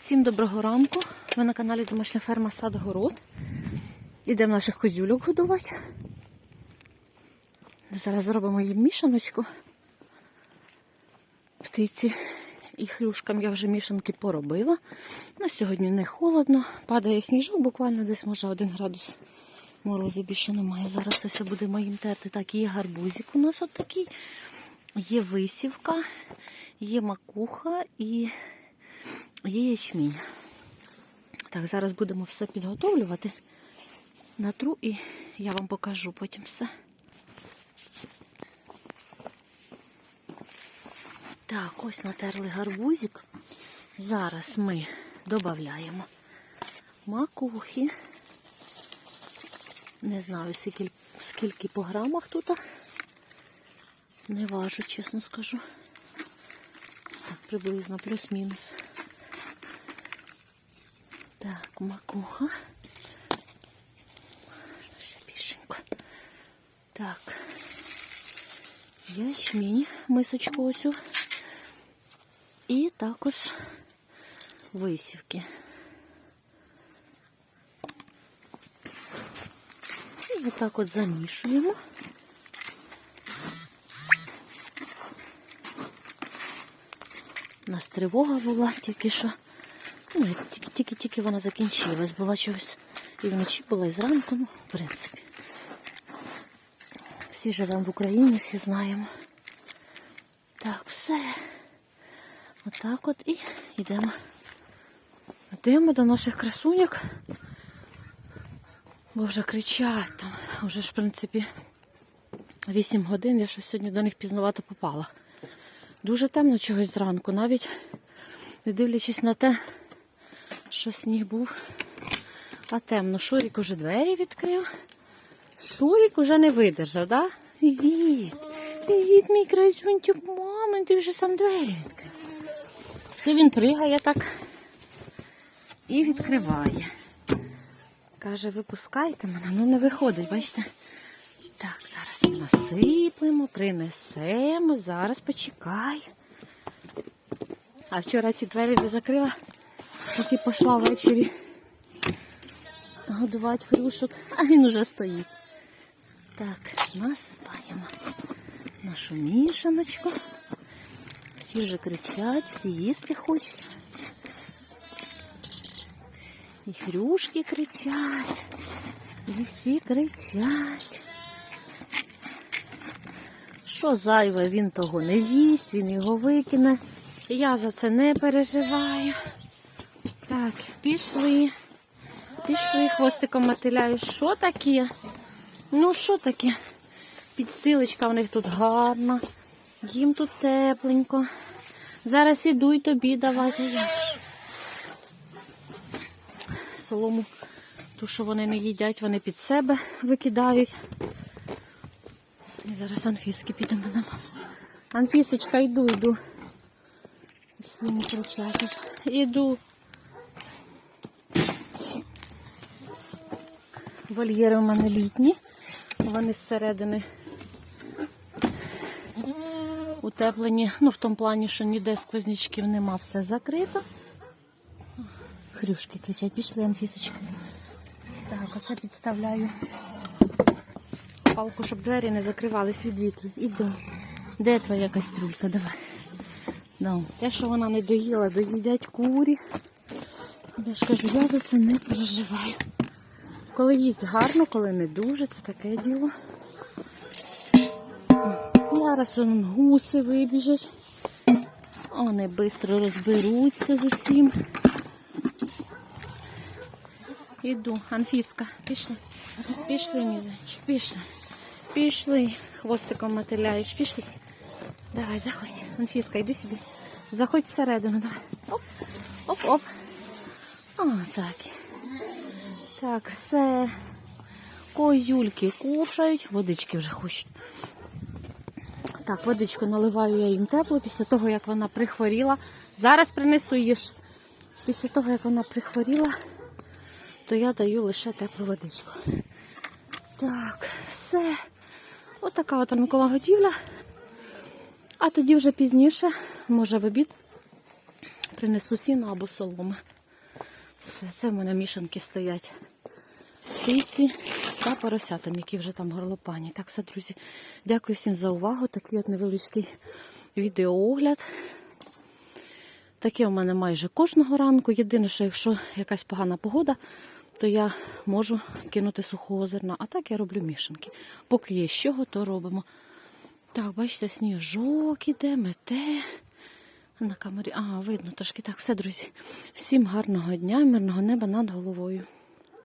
Всім доброго ранку. Ви на каналі Домашня ферма Сад Город. Ідемо наших козюльок годувати. Зараз зробимо їм мішаночку. Птиці і хрюшкам я вже мішанки поробила. На сьогодні не холодно. Падає сніжок, буквально десь може один градус морозу більше немає. Зараз ось будемо їм терти. Так, є гарбузик у нас от такий. Є висівка, є макуха і є ячмінь. Так, зараз будемо все підготовлювати. Натру і я вам покажу потім все. Так, ось натерли гарбузик. Зараз ми додаємо макухи. Не знаю, скільки, скільки по грамах тут. Не важу, чесно скажу. Так, приблизно плюс-мінус. Так, макуха. Ще більшенько. Так. Ячмінь, мисочку ось. І також висівки. І отак от замішуємо. У нас тривога була тільки що. Тільки-тільки вона закінчилась, була чогось. І вночі була, і зранку, ну, в принципі. Всі живемо в Україні, всі знаємо. Так, все. Отак от і йдемо. Йдемо до наших красуньок. Бо вже кричать там. Уже ж, в принципі, 8 годин. Я щось сьогодні до них пізнувато попала. Дуже темно чогось зранку, навіть не дивлячись на те, що сніг був. А темно. Шурік уже двері відкрив. Шурік уже не видержав, да? Привіт. Привіт, мій красунчик, мама, ти вже сам двері відкрив. Це він пригає так і відкриває. Каже, випускайте мене, ну не виходить, бачите? Так, зараз насиплемо, принесемо, зараз почекай. А вчора ці двері не закрила, поки пішла ввечері годувати хрюшок, а він уже стоїть. Так, насипаємо нашу мішаночку. Всі вже кричать, всі їсти хочуть. І хрюшки кричать, і всі кричать. Що зайве, він того не з'їсть, він його викине. Я за це не переживаю. Так, пішли. Пішли хвостиком мотиляю. Що таке? Ну, що таке? Підстилочка в них тут гарна. Їм тут тепленько. Зараз іду й тобі давати. я. Солому, ту, що вони не їдять, вони під себе викидають. І зараз Анфіски підемо нам. Анфісочка, йду, йду. Іду. Вольєри у мене літні. Вони зсередини утеплені. Ну, в тому плані, що ніде сквознячків нема, все закрито. Хрюшки кричать, пішли, Анфісочка. Так, оце підставляю палку, щоб двері не закривались від вітру. Іду. Де твоя кастрюлька? Давай. Да. Те, що вона не доїла, доїдять курі. Я ж кажу, я за це не переживаю. Коли їсть гарно, коли не дуже, це таке діло. Зараз он гуси вибіжать. Вони швидко розберуться з усім. Іду, Анфіска, пішли. Пішли, мій пішли. Пішли. Хвостиком мотиляєш, пішли. Давай, заходь. Анфіска, йди сюди. Заходь всередину. Давай. Оп, оп, оп. О, так. Так, все. Козюльки кушають, водички вже хочуть. Так, водичку наливаю я їм теплу після того, як вона прихворіла. Зараз принесу їж. Після того, як вона прихворіла, то я даю лише теплу водичку. Так, все. Отака от ранкова готівля. А тоді вже пізніше, може в обід, принесу сіна або соломи. Все, це в мене мішанки стоять. Киці та поросятам, які вже там горлопані. Так, все, друзі, дякую всім за увагу. Такий от невеличкий відеоогляд. Таке у мене майже кожного ранку. Єдине, що якщо якась погана погода, то я можу кинути сухого зерна. А так я роблю мішанки. Поки є з чого, то робимо. Так, бачите, сніжок іде, мете. На камері. А, видно трошки так. Все, друзі. Всім гарного дня, мирного неба над головою.